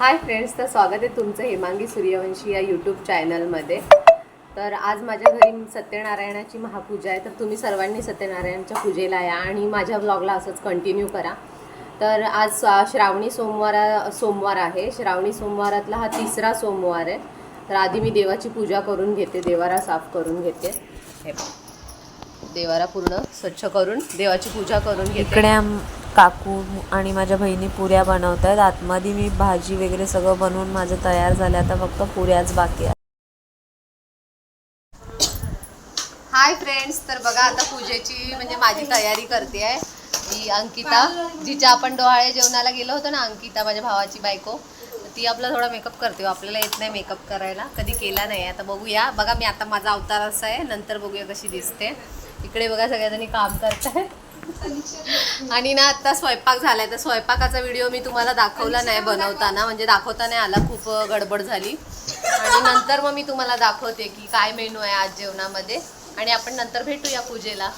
Hi friends तर स्वागत आहे तुमचं हेमांगी सूर्यवंशी या यूट्यूब चॅनलमध्ये तर आज माझ्या घरी सत्यनारायणाची महापूजा आहे. तर तुम्ही सर्वांनी सत्यनारायणच्या पूजेला या आणि माझ्या ब्लॉगला असंच कंटिन्यू करा. तर आज स्वा- श्रावणी सोमवार सोमवार आहे. श्रावणी सोमवारातला हा तिसरा सोमवार आहे. तर आधी मी देवाची पूजा करून घेते देवारा साफ करून घेते. हे देवारा पूर्ण स्वच्छ करून देवाची पूजा करून घेते. इकडे काकू आणि माझ्या बहिणी पुऱ्या बनवत आहेत आतमध्ये मी भाजी वगैरे सगळं बनवून माझं तयार झालं. आता फक्त पुऱ्याच बाकी आहे हाय फ्रेंड्स तर बघा आता पूजेची म्हणजे माझी तयारी करते आहे ही अंकिता जिच्या आपण डोहाळे जेवणाला गेलो होतो ना अंकिता माझ्या भावाची बायको तर ती आपला थोडा मेकअप करते. हो, आपल्याला येत नाही मेकअप करायला. कधी केला नाही आता बघूया. बघा मी आता माझा अवतार असा आहे. नंतर बघूया कशी दिसते. इकडे बघा सगळ्यांनी काम करताय आणि ना आता स्वयंपाक झालाय तर स्वयंपाकाचा व्हिडिओ मी तुम्हाला दाखवला नाही बनवताना. म्हणजे दाखवता नाही आला खूप गडबड झाली. आणि नंतर मग मी तुम्हाला दाखवते की काय मेनू आहे आज जेवणामध्ये. आणि आपण नंतर भेटूया पूजेला.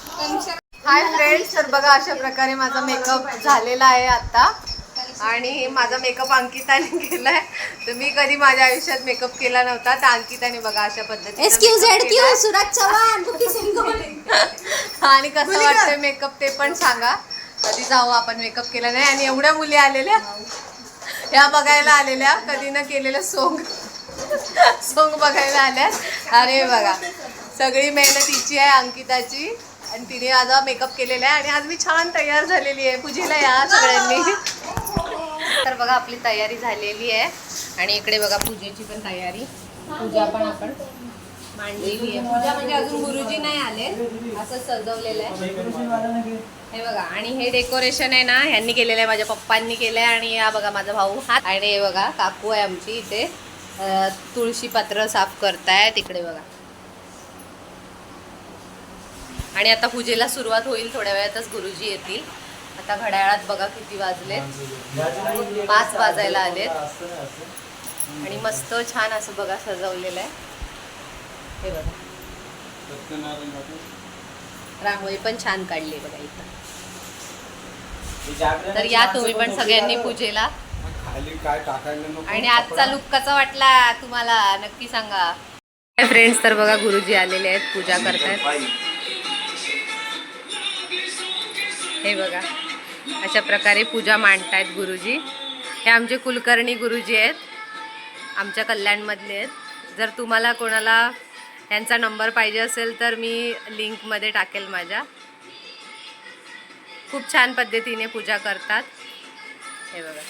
हाय फ्रेंड्स तर बघा अशा प्रकारे माझा मेकअप झालेला आहे आता. आणि माझा मेकअप अंकिताने केलाय. तर मी कधी माझ्या आयुष्यात मेकअप केला नव्हता तर अंकिताने बघा अशा पद्धतीने सुरज चव्हाण आणि कसं वाटतंय मेकअप ते पण सांगा. कधी जाऊ आपण मेकअप केला नाही आणि एवढ्या मुली आलेल्या. ह्या बघायला आलेल्या कधी न केलेलं सोंग सोंग बघायला आल्या. अरे बघा सगळी मेहनत हिची आहे अंकिताची. आणि तिने माझा मेकअप केलेला आहे आणि आज मी छान तयार झालेली आहे. पूजेला या सगळ्यांनी. तर बघा आपली तयारी झालेली आहे. आणि इकडे बघा पूजेची पण तयारी. पूजा पण आपण मांडलेली आहे. पूजा म्हणजे अजून गुरुजी नाही आले. असं सजवलेलं आहे. हे बघा आणि हे डेकोरेशन आहे ना ह्यांनी केलेलं आहे माझ्या पप्पांनी केलं आहे आणि हा बघा माझा भाऊ हात. आणि हे बघा काकू आहे आमची इथे. तुळशी पात्र साफ करतायत तिकडे बघा. आणि आता पूजेला सुरुवात होईल थोड्या वेळातच गुरुजी येतील. आता घड्याळात बघा किती वाजले पाच वाजायला आलेत. आणि मस्त छान असं बघा सजवलेलं आहे. हे बघा. रांगोळी पण छान काढली बघा इथं. तर या तुम्ही पण सगळ्यांनी पूजेला. आणि आजचा लुक कसा वाटला तुम्हाला नक्की सांगा. फ्रेंड्स तर बघा गुरुजी आलेले आहेत पूजा करतायत. हे बघा. अशा प्रकारे पूजा मांडतायत गुरुजी. हे आमचे कुलकर्णी गुरुजी आहेत. आमच्या कल्याणमधले आहेत. जर तुम्हाला कोणाला यांचा नंबर पाहिजे असेल तर मी लिंकमध्ये टाकेल माझ्या. खूप छान पद्धतीने पूजा करतात. हे बघा.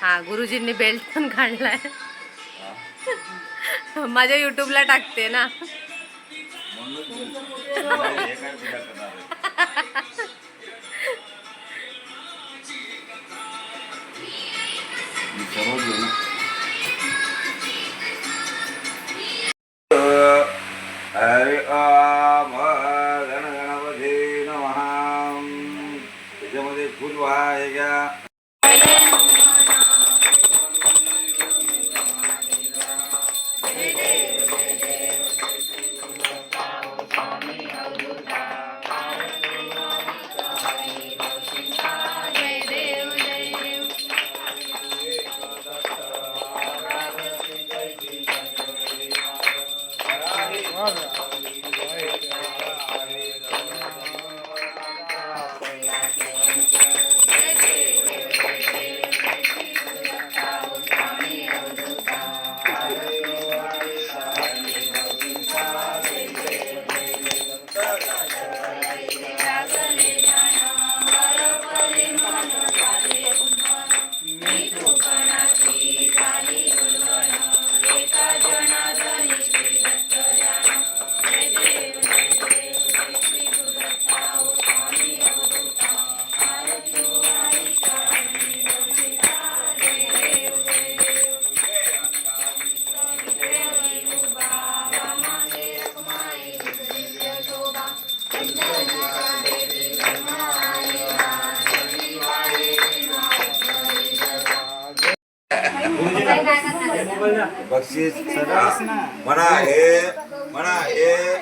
हां गुरुजींनी बेल्ट पण काढला आहे माझ्या युट्यूबला टाकते ना. बक्षीस म्हणा हे म्हणा हे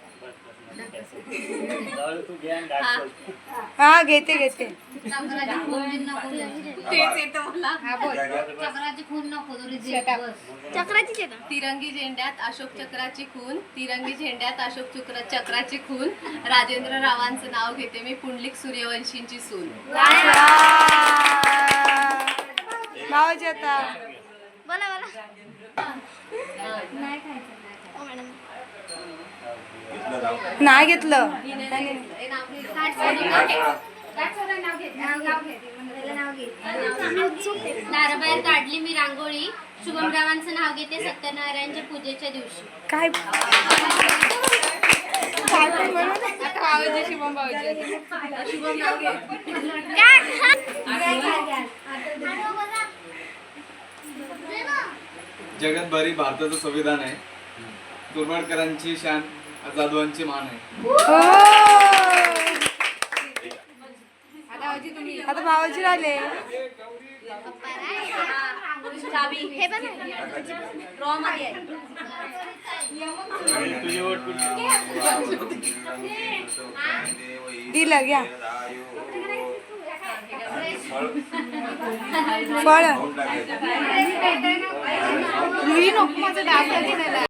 हा घेते घेते. तिरंगी झेंड्यात अशोक चक्राची खून तिरंगी झेंड्यात अशोक चक्र चक्राची खून. राजेंद्र रावांचं नाव घेते मी पुंडलिक सूर्यवंशींची सून. आता घेतलं नाव नाही घेतलं दाराबाहेर काढली मी रांगोळी. शुभमरावांचं नाव घेते सत्यनारायणच्या पूजेच्या दिवशी. काय? ना. जगतभरी भारताचं संविधान आहे. दुर्वाडकरांची शान जाधवांची मान आहे हो. आता भावाची राहिले दिलं घ्या फळ रुई नको माझं डाग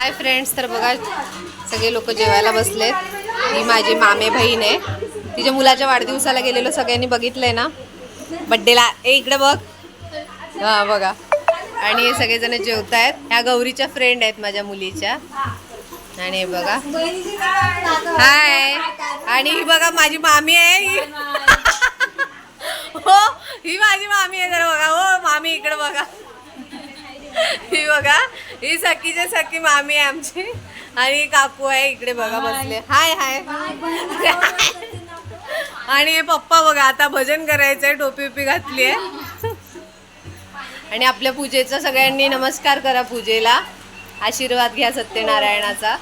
हाय फ्रेंड्स तर बघा सगळे लोक जेवायला बसलेत. ही माझी मामे बहीण आहे. तिच्या मुलाच्या वाढदिवसाला गेलेलो सगळ्यांनी बघितलंय ना. बड्डेला ए इकडे बघ. हा बघा. आणि हे सगळेजण जेवत आहेत ह्या गौरीच्या फ्रेंड आहेत माझ्या मुलीच्या. आणि हे बघा. हाय आणि ही बघा माझी मामी आहे. हो ही माझी मामी आहे जरा बघा. हो मामी इकडे बघा. ही बघा ही सखीचे सखी मामी आहे आमची. आणि काकू आहे इकडे बघा बसले. हाय हाय. आणि हे पप्पा बघा आता भजन करायचंय टोपी उपी घातली आहे आणि आपल्या पूजेचा सगळ्यांनी नमस्कार करा पूजेला. आशीर्वाद घ्या सत्यनारायणाचा.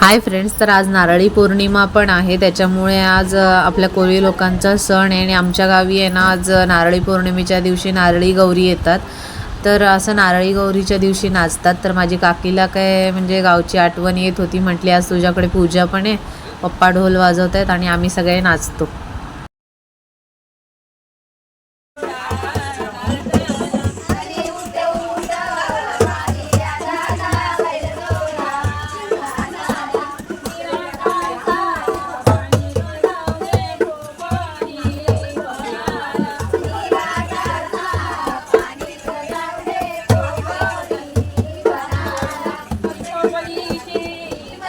हाय फ्रेंड्स तर आज नारळी पौर्णिमा पण आहे. त्याच्यामुळे आज आपल्या कोळी लोकांचा सण आहे आणि आमच्या गावी आहे ना आज नारळी पौर्णिमेच्या दिवशी नारळी गौरी येतात. तर असं नारळी गौरीच्या दिवशी नाचतात. तर माझी काकीला काय म्हणजे गावची आठवण येत होती. म्हटली आज तुझ्याकडे पूजा पण आहे. पप्पा ढोल वाजवत आहेत आणि आम्ही सगळे नाचतो.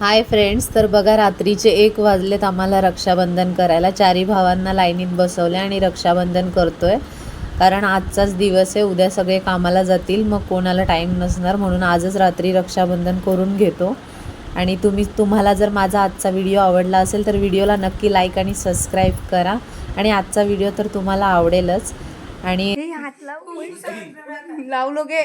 हाय फ्रेंड्स तर बघा रात्रीचे एक वाजलेत. आम्हाला रक्षाबंधन करायला. चारी भावांना लाईनीत बसवले आणि रक्षाबंधन करतोय. कारण आजचाच दिवस आहे. उद्या सगळे कामाला जातील. मग कोणाला टाईम नसणार म्हणून आजच रात्री रक्षाबंधन करून घेतो. आणि तुम्ही तुम्हाला जर माझा आजचा व्हिडिओ आवडला असेल तर व्हिडिओला नक्की लाईक आणि सबस्क्राईब करा. आणि आजचा व्हिडिओ तर तुम्हाला आवडेलच. आणि हात लाव. लावलो गे.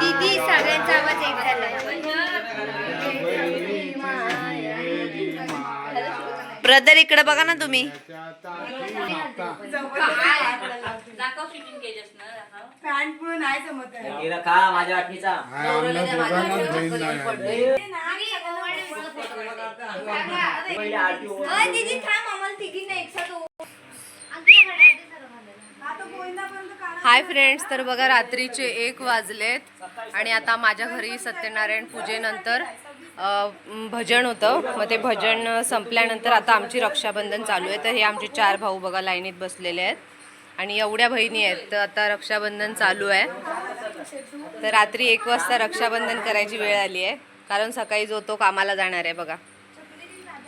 दीदी सगळ्यांचा आवाज एक ब्रदर इकडे बघा ना तुम्ही. माझ्या वाटणीचा पहिले आरती ओवाळून. अय, दीदी थांब आम्हाला तिघींना एकसाथ ओ- हाय फ्रेंड्स तर बघा रात्रीचे एक वाजलेत आणि आता माझ्या घरी सत्यनारायण पूजेनंतर भजन होतं. मग ते भजन संपल्यानंतर आता आमची रक्षाबंधन चालू आहे. तर हे आमचे चार भाऊ बघा लाईनीत बसलेले आहेत. आणि एवढ्या बहिणी आहेत तर आता रक्षाबंधन चालू आहे. तर रात्री एक वाजता रक्षाबंधन करायची वेळ आली आहे. कारण सकाळी जो तो कामाला जाणार आहे बघा.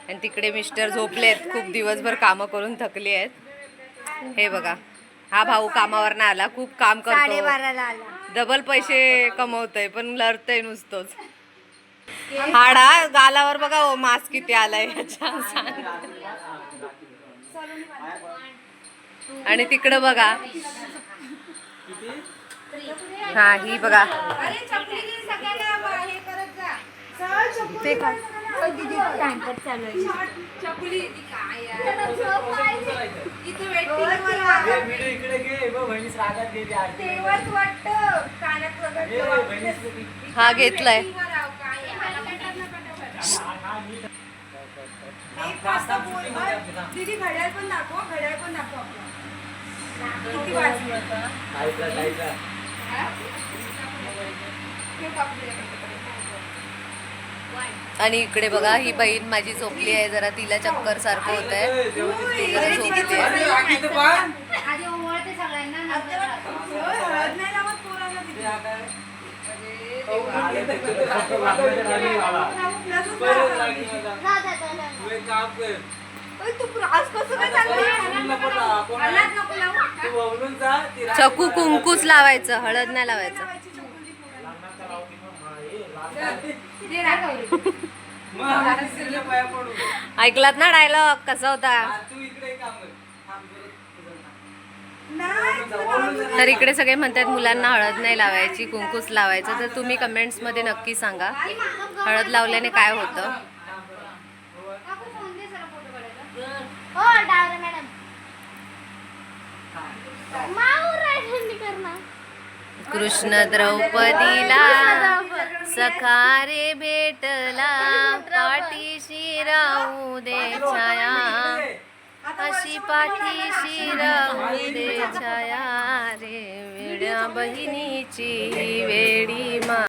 आणि तिकडे मिस्टर झोपलेत खूप दिवसभर कामं करून थकले आहेत. हे बघा हा भाऊ कामावर आला खूप काम करतो. डबल पैसे कमवतोय पण लढतय नुसतंच. हाडा गालावर बघा ओ मास्क किती आलाय. आणि तिकडं बघा. हा ही बघा. ते हा घेतलाय. दीदी घड्याळ पण दाखव घड्याळ पण दाखव आपलं किती वाजले. आणि इकडे बघा ही बहीण माझी झोपली आहे जरा तिला चक्कर सारखं होत आहे. चकू कुंकूच लावायचं हळद नाही लावायचं. ऐकलात ना डायलॉग? कसा होता. तर इकडे सगळे म्हणतात मुलांना हळद नाही लावायची कुंकूच लावायचं. तर तुम्ही कमेंट्समध्ये नक्की सांगा. हळद लावल्याने काय होतं. हो. डावरे मॅडम. कृष्ण द्रौपदीला सखारे भेटला. पाठीशी राहू दे छाया. अशी पाठीशी राहू दे छाया रे. वेड्या बहिणीची वेडी मा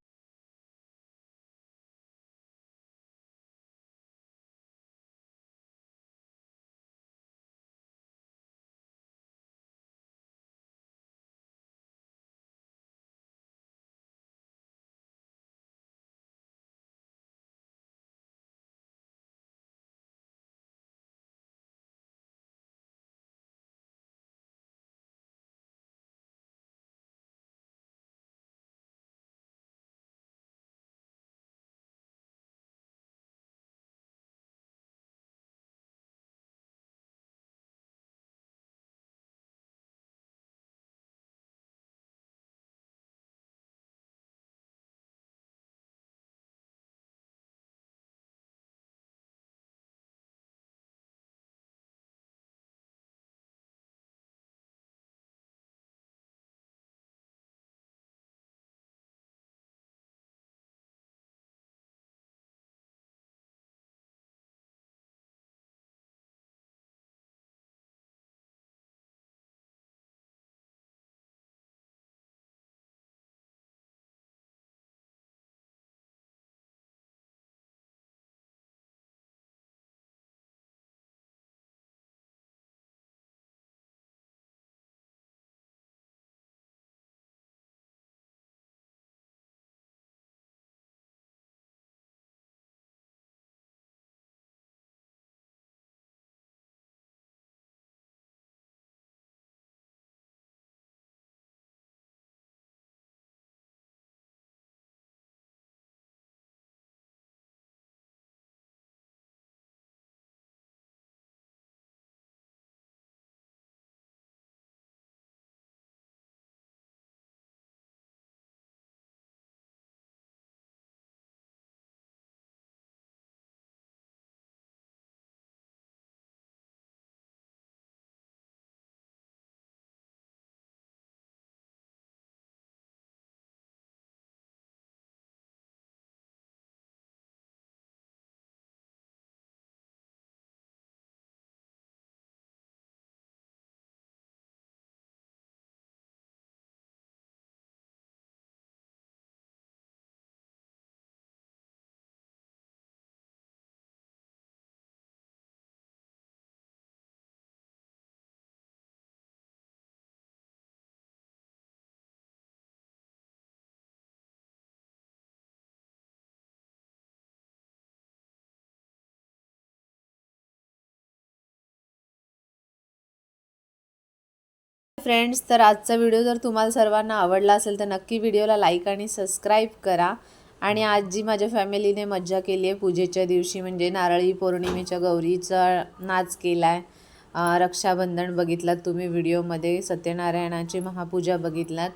फ्रेंड्स तर आजचा व्हिडिओ जर तुम्हाला सर्वांना आवडला असेल तर नक्की व्हिडिओला लाईक आणि सबस्क्राईब करा. आणि आज जी माझ्या फॅमिलीने मज्जा केली आहे पूजेच्या दिवशी म्हणजे नारळी पौर्णिमेच्या गौरीचा नाच केला आहे रक्षाबंधन बघितलात तुम्ही व्हिडिओमध्ये सत्यनारायणाची महापूजा बघितलात.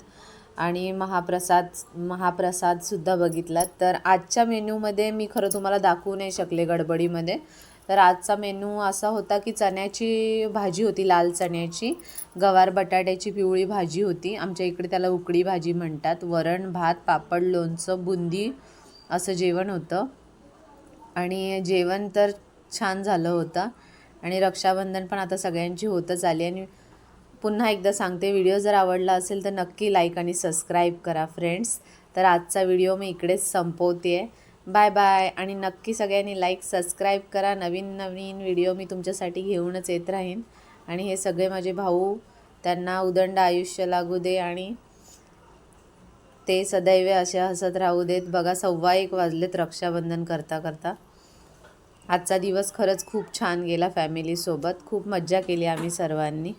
आणि महाप्रसाद महाप्रसादसुद्धा बघितलात. तर आजच्या मेन्यूमध्ये मी खरं तुम्हाला दाखवू नाही शकले गडबडीमध्ये. तर आजचा मेनू असा होता की चण्याची भाजी होती लाल चण्याची. गवार बटाट्याची पिवळी भाजी होती. आमच्या इकडे त्याला उकडी भाजी म्हणतात. वरण भात पापड लोणचं बुंदी असं जेवण होतं. आणि जेवण तर छान झालं होतं. आणि रक्षाबंधन पण आता सगळ्यांची होतच आली. आणि पुन्हा एकदा सांगते व्हिडिओ जर आवडला असेल तर नक्की लाईक आणि सबस्क्राईब करा फ्रेंड्स. तर आजचा व्हिडिओ मी इकडेच संपवते आहे बाय बाय आणि नक्की सगळ्यांनी लाईक सबस्क्राईब करा. नवीन नवीन व्हिडिओ मी तुमच्यासाठी घेऊनच येत राहीन. आणि हे सगळे माझे भाऊ त्यांना उदंड आयुष्य लागू दे आणि ते सदैव असे हसत राहू देत. बघा सव्वा एक वाजलेत रक्षाबंधन करता करता. आजचा दिवस खरंच खूप छान गेला फॅमिलीसोबत खूप मज्जा केली आम्ही सर्वांनी.